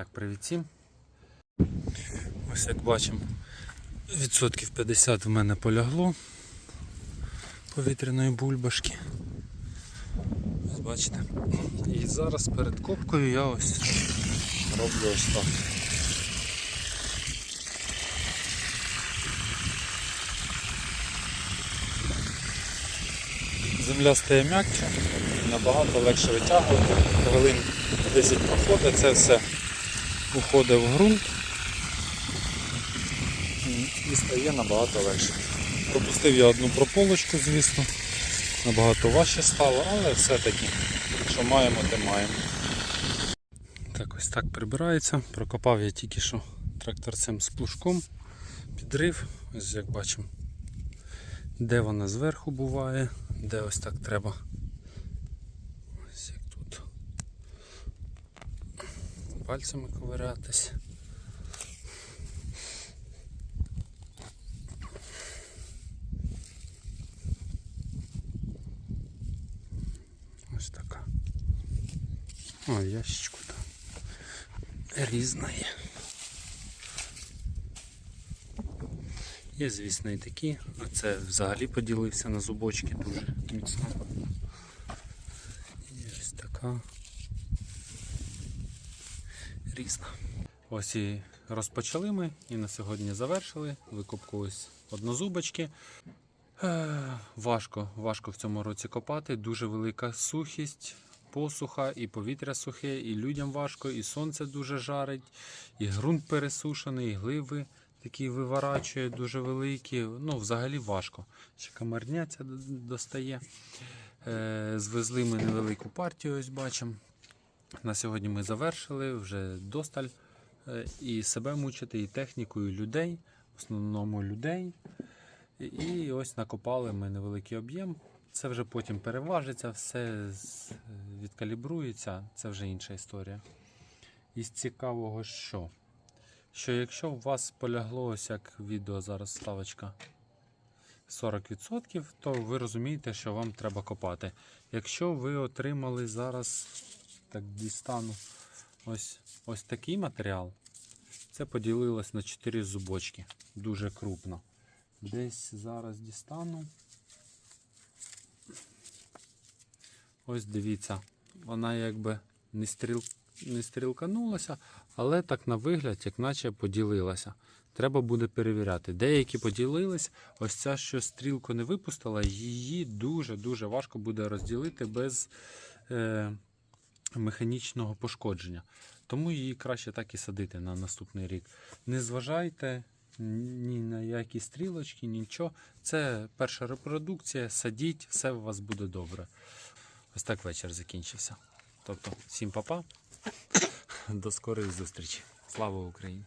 Так, привіт всім. Ось як бачимо, відсотків 50 в мене полягло повітряної бульбашки. Ось бачите. І зараз перед копкою я ось роблю ось так. Земля стає м'якче, набагато легше витягувати. Хвилин 10 проходить, це все уходить в ґрунт і стає набагато легше. Пропустив я одну прополочку, звісно, набагато важче стало, але все-таки, що маємо, те маємо. Так, ось так прибирається. Прокопав я тільки що тракторцем з плужком, підрив, ось як бачимо, де вона зверху буває, де ось так треба. Ось як тут пальцями ковирятись. Ось така. О, ящичку там різна є. Є, звісно, і такі, а це взагалі поділився на зубочки дуже міцно. І ось така різна. Ось і розпочали ми і на сьогодні завершили. Викопку ось однозубочки. Е, Важко, важко в цьому році копати, дуже велика сухість, посуха, і повітря сухе, і людям важко, і сонце дуже жарить, і ґрунт пересушений, і гливи такі виворачує дуже великі. Ну, взагалі важко. Ще камарня ця достає. Е, Звезли ми невелику партію, ось бачимо. На сьогодні ми завершили вже досталь е, і себе мучити, і техніку, і людей, в основному людей. І- ось накопали ми невеликий об'єм. Це вже потім переважиться, все відкалібрується, це вже інша історія. Із цікавого що? Що якщо у вас полягло ось як відео зараз ставочка 40%, то ви розумієте, що вам треба копати. Якщо ви отримали зараз, так дістану, ось, ось такий матеріал, це поділилось на 4 зубочки. Дуже крупно. Десь зараз дістану. Ось дивіться, вона якби не, стріл... не стрілканулася, але так на вигляд, як наче поділилася. Треба буде перевіряти. Деякі поділились, ось ця, що стрілку не випустила, її дуже-дуже важко буде розділити без е, механічного пошкодження. Тому її краще так і садити на наступний рік. Не зважайте ні на які стрілочки, нічого. Це перша репродукція, садіть, все у вас буде добре. Ось так вечір закінчився. Тобто, всім папа, до скорої зустрічі. Слава Україні!